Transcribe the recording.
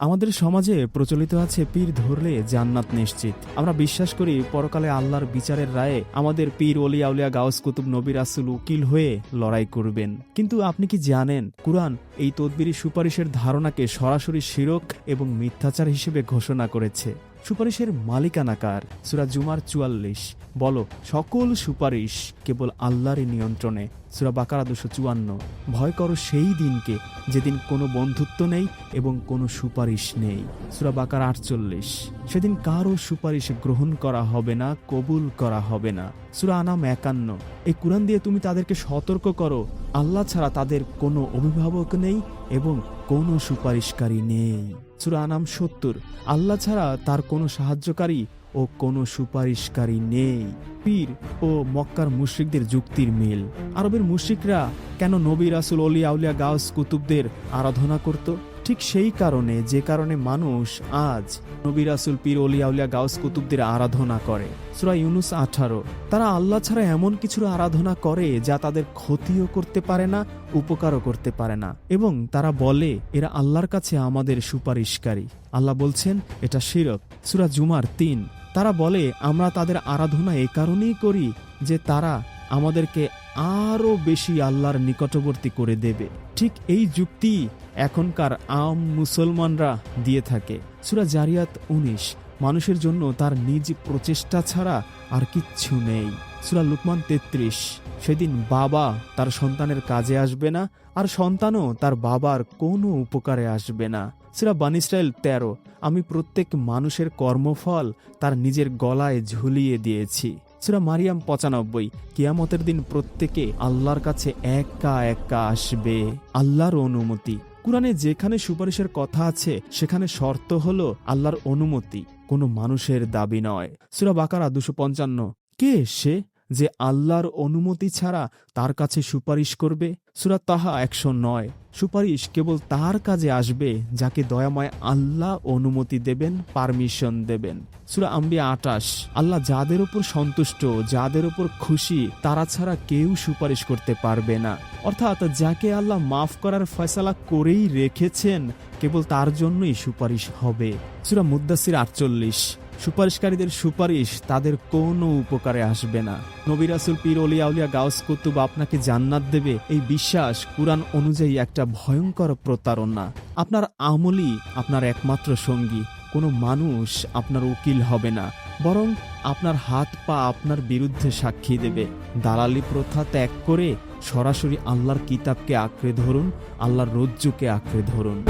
আমাদের সমাজে প্রচলিত আছে পীর ধরলে জান্নাত নিশ্চিত। আমরা বিশ্বাস করি পরকালে আল্লাহর বিচারের রায়ে আমাদের পীর অলিয়া উলিয়া গাউস, কুতুব, নবী, রাসুল, উকিল হয়ে লড়াই করবেন। কিন্তু আপনি কি জানেন, কুরআন এই তদবিরি সুপারিশের ধারণাকে সরাসরি শিরক এবং মিথ্যাচার হিসেবে ঘোষণা করেছে। সুপারিশের মালিকানাকার সুরা জুমার চুয়াল্লিশ। বলো, সকল সুপারিশ কেবল আল্লাহরই নিয়ন্ত্রণে। সুরা বাকারা দুশো চুয়ান্ন। ভয় করো সেই দিনকে যেদিন কোনো বন্ধুত্ব নেই এবং কোনো সুপারিশ নেই। সুরা বাকার আটচল্লিশ। সেদিন কারও সুপারিশ গ্রহণ করা হবে না, কবুল করা হবে না। সুরা আনাম একান্ন। এই কোরআন দিয়ে তুমি তাদেরকে সতর্ক করো। আল্লাহ ছাড়া তাদের কোনো অভিভাবক নেই এবং কোনো সুপারিশকারী নেই। আনাম সত্তর। আল্লাহ ছাড়া তার কোনো সাহায্যকারী ও কোনো সুপারিশকারী নেই। পীর ও মক্কার মুশ্রিকদের যুক্তির মিল। আরবের মুশ্রিকরা কেন নবী রাসুল অলি আউলিয়া গাউস কুতুবদের আরাধনা করত? ঠিক সেই কারণে, যে কারণে মানুষ আজ নবী রাসুল পীর অলি আউলিয়া গাউস কুতুবদের আরাধনা করে। সুরা ইউনুস আঠারো, তারা আল্লাহ ছাড়া এমন কিছুর আরাধনা করে যা তাদের ক্ষতিও করতে পারে না, উপকারও করতে পারে না। এবং তারা বলে, এরা আল্লাহর কাছে আমাদের সুপারিশকারী। আল্লাহ বলছেন, এটা শিরক। সুরা জুমার তিন, তারা বলে, আমরা তাদের আরাধনা এ কারণেই করি যে তারা আমাদেরকে আরও বেশি আল্লাহর নিকটবর্তী করে দেবে। ঠিক এই যুক্তি এখনকার আম মুসলমানরা দিয়ে থাকে। সুরা জারিয়াত উনিশ, মানুষের জন্য তার নিজ প্রচেষ্টা ছাড়া আর কিচ্ছু নেই। সুরা লুকমান তেত্রিশ, সেদিন বাবা তার সন্তানের কাজে আসবে না আর সন্তানও তার বাবার কোনো উপকারে আসবে না। সুরা বানিস্টাইল তেরো, আমি প্রত্যেক মানুষের কর্মফল তার নিজের গলায় ঝুলিয়ে দিয়েছি। সুরা মারিয়াম পঁচানব্বই, কিয়ামতের দিন প্রত্যেকে আল্লাহর কাছে একা একা আসবে, আল্লাহর অনুমতি। কোরআনে যেখানে সুপারিশের কথা আছে, সেখানে শর্ত হল আল্লাহর অনুমতি। কোনো মানুষের দাবি নয়। সুরা বাকারা দুশো পঞ্চান্ন, কে সে? যে আল্লাহর অনুমতি ছাড়া তার কাছে সুপারিশ করবে, সুরা তাহা একশো নয়। সুপারিশ কেবল তার কাজে আসবে যাকে দয়াময় আল্লাহ অনুমতি দেবেন, পারমিশন দেবেন। সুরা আম্বিয়া আটাশ, আল্লাহ যাদের ওপর সন্তুষ্ট, যাদের ওপর খুশি, তারা ছাড়া কেউ সুপারিশ করতে পারবে না। অর্থাৎ যাকে আল্লাহ মাফ করার ফয়সালা করেই রেখেছেন, কেবল তার জন্যই সুপারিশ হবে। সুরা মুদাসির আটচল্লিশ সুপারিশকারীদের সুপারিশ তাদের কোনো উপকারে আসবে না। নবিরাসুল পীর অলিয়া উলিয়া গাউস কুতুব আপনাকে জান্নাত দেবে। এই বিশ্বাস কুরআন অনুযায়ী একটা ভয়ঙ্কর প্রতারণা। আপনার আমলই আপনার একমাত্র সঙ্গী। কোনো মানুষ আপনার উকিল হবে না। বরং আপনার হাত পা আপনার বিরুদ্ধে সাক্ষী দেবে। দালালি প্রথা ত্যাগ করে সরাসরি আল্লাহর কিতাবকে আঁকড়ে ধরুন, আল্লাহর রজ্জুকে আঁকড়ে ধরুন।